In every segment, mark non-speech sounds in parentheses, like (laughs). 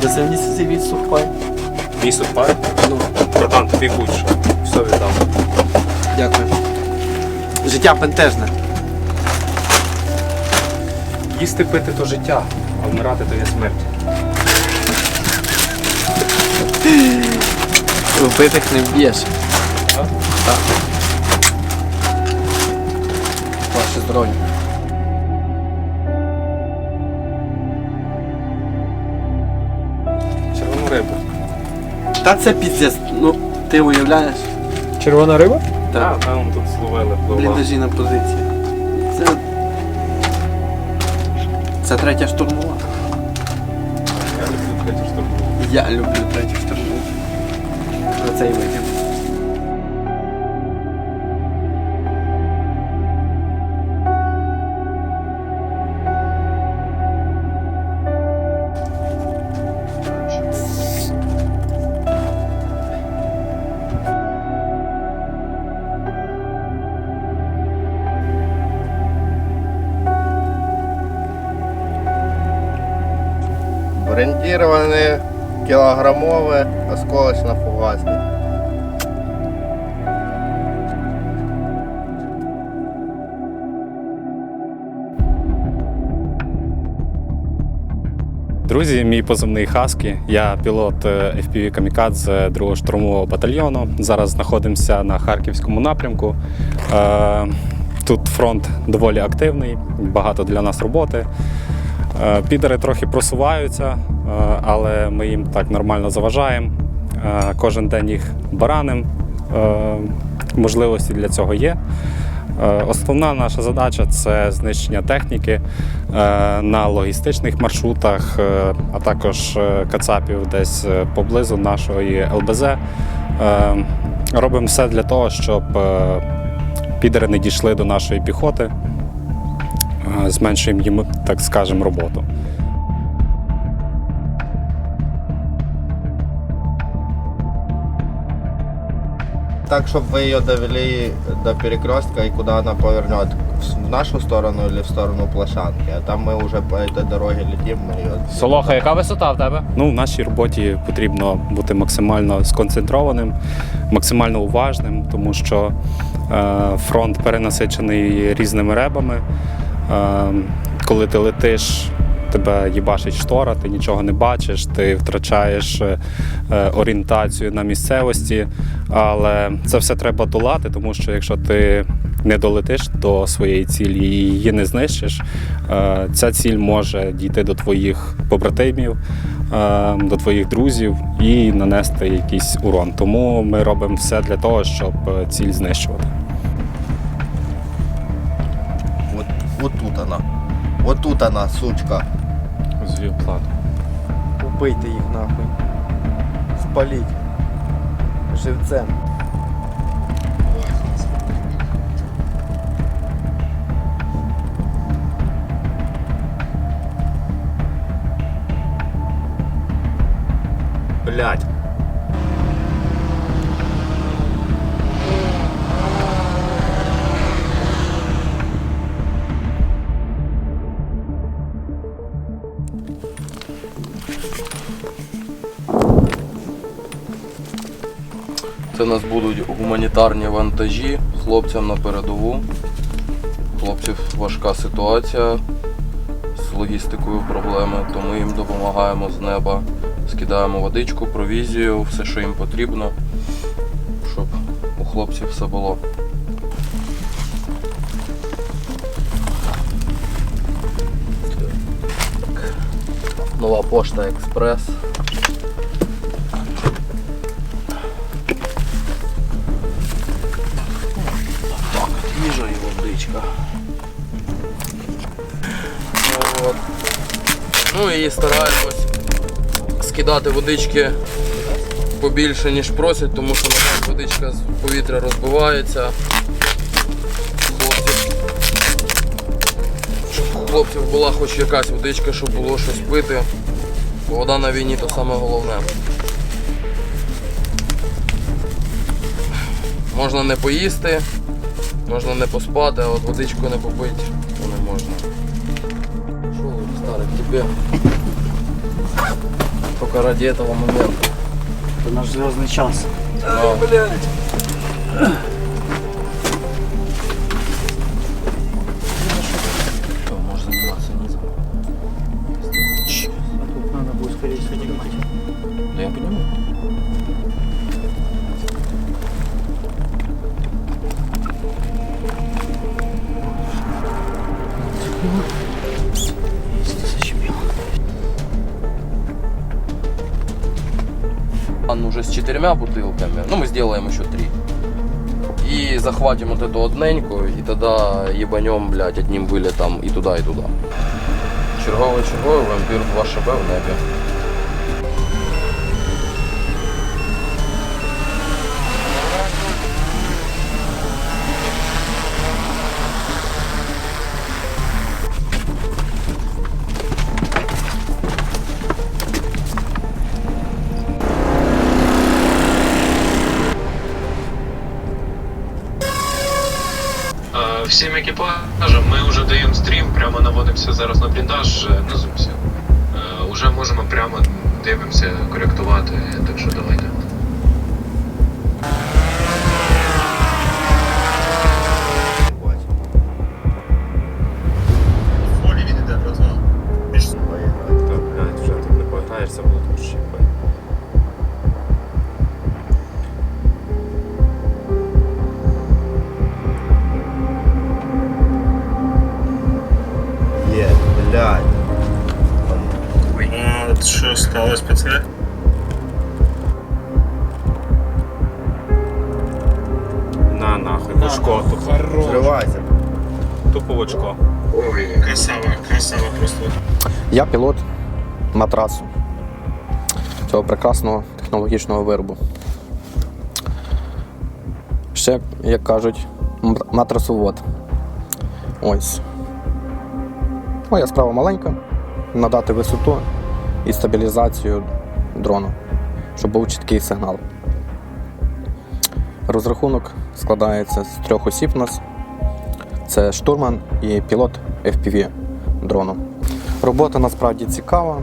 Цей від сухпай. Мій сухпай? Ну, Братан, тобі будь-що. Все віддам. дякую. Життя пентежне. Їсти пити то життя, а вмирати то є смерть. Вбитих не вб'єш. Так. Ваше здоров'я. Червону. Та це піздець. Ну, ти уявляєш? Червона риба? Так, там тут словили пливла. Бліндажі на позиції. Це. Це третя штурмова. Я люблю третю штурму. Я люблю третю штурмову. За цей Брендіровані кілограмове осколочно фугасні. Друзі, мій позивний Хаскі. Я пілот е, FPV Камікадзе 2-го штурмового батальйону. Зараз знаходимося на харківському напрямку. Е, Тут фронт доволі активний, багато для нас роботи. Е, Підери трохи просуваються, е, але ми їм так нормально заважаємо. Е, Кожен день їх бараним. Можливості для цього є. Основна наша задача це знищення техніки на логістичних маршрутах, а також кацапів десь поблизу нашої ЛБЗ. Робимо все для того, щоб підери не дійшли до нашої піхоти, зменшуємо їм, так скажемо, роботу. Так, чтобы вы ее довели до перекрестка и куда она повернет. В нашу сторону или в сторону Плашанки. А там мы уже по этой дороге летим, мы ее... Солоха, яка висота в тебе? Ну, в нашій роботі потрібно бути максимально сконцентрованим, максимально уважним, тому що е, фронт перенасичений різними ребами. Е, коли ти летиш, тебе їбашить штора, ти нічого не бачиш, ти втрачаєш е, е, орієнтацію на місцевості. Але це все треба долати, тому що якщо ти не долетиш до своєї цілі і її не знищиш, е, ця ціль може дійти до твоїх побратимів, е, до твоїх друзів і нанести якийсь урон. Тому ми робимо все для того, щоб ціль знищувати. Вот, вот тут она. Вот тут она, сучка. Звів плату. Убийте їх нахуй. Спаліть. Живцем. Блять. Це у нас будуть гуманітарні вантажі хлопцям на передову. Хлопців важка ситуація з логістикою проблеми, то ми їм допомагаємо з неба. Скидаємо водичку, провізію, все, що їм потрібно, щоб у хлопців все було. Нова пошта експрес. Водичка. От. Ну і стараємось скидати водички побільше, ніж просять, тому що на нас водичка з повітря розбивається. Щоб у хлопців була хоч якась водичка, щоб було щось пити. Вода на війні то саме головне. Можна не поїсти, Можна не поспати, а от водичку не попити, то не можна. Що, старий, тебе только ради этого момента. Це наш зв'язний час. Все, Он уже с четырьмя бутылками. Ну, мы сделаем еще три. И захватим вот эту одненькую, и тогда ебанем, блядь, одним вылетом и туда, и туда. Черговий черговий вампір 2 ШБ в небі. Всім екіпажам ми вже даємо стрім, прямо наводимося зараз на бліндаж е, на зумсі. Е, Уже можемо прямо дивимося, коректувати, так що давайте. Блядь. А, що сталося, пацани? На нахуй, в очко тупо. Зривайся. Тупо в очко. Красава, красава просто. Я пілот матрасу цього прекрасного технологічного виробу. Ще, як кажуть, матрасовод. Ось. Моя справа маленька. Надати висоту і стабілізацію дрону, щоб був чіткий сигнал. Розрахунок складається з трьох осіб у нас. Це штурман і пілот FPV дрону. Робота насправді цікава.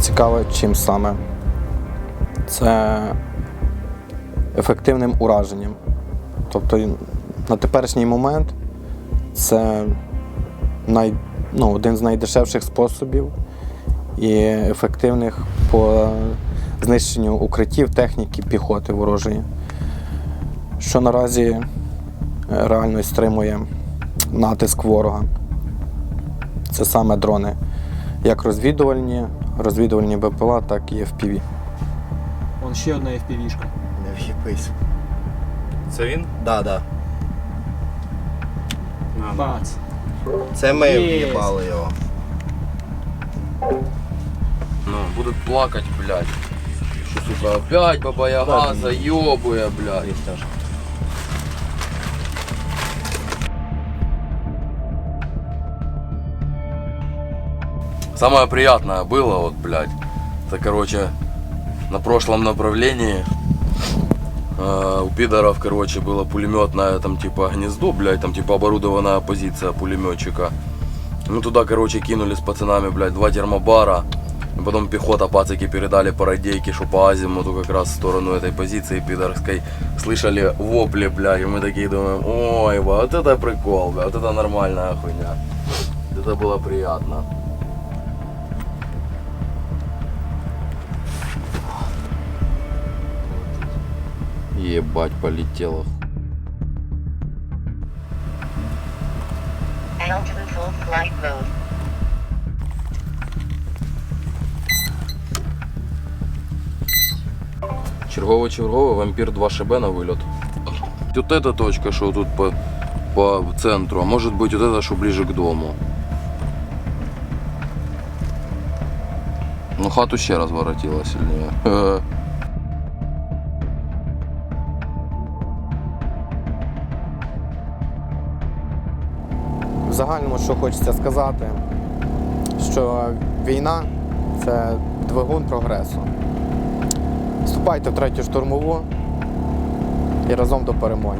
Цікава чим саме. Це ефективним ураженням. Тобто на теперішній момент це най, ну, один з найдешевших способів і ефективних по знищенню укриттів техніки піхоти ворожої, що наразі е, реально стримує натиск ворога. Це саме дрони, як розвідувальні, розвідувальні БПЛА, так і FPV. Вон ще одна FPV-шка. Не в'їбись. Це він? Да, да. Бац. Це ми Єсть. в'їбали його. Ну, будут плакать, блядь. Что, сука, опять Баба Яга заебуя, блядь. Самое приятное было, вот, блядь, это, короче, на прошлом направлении э, у пидоров, короче, было пулеметное, там, типа, гнездо, блядь, там, типа, оборудованная позиция пулеметчика. Мы туда, короче, кинули с пацанами, блядь, два термобара. И потом пехота, пацаки передали по радейке, что по азимуту как раз в сторону этой позиции пидорской. Слышали вопли, блядь, и мы такие думаем, ой, вот это прикол, бля, вот это нормальная хуйня. Это было приятно. Ебать, полетело. Altitude full flight mode. Черговый черговый вампир 2 ШБ на вылет. Вот эта точка, что тут по, по центру, а может быть вот это, что ближе к дому. Ну хату ще разворотила сильнее. (laughs) В загальному, що хочеться сказати, що війна це двигун прогресу. Вступайте в третю штурмову і разом до перемоги.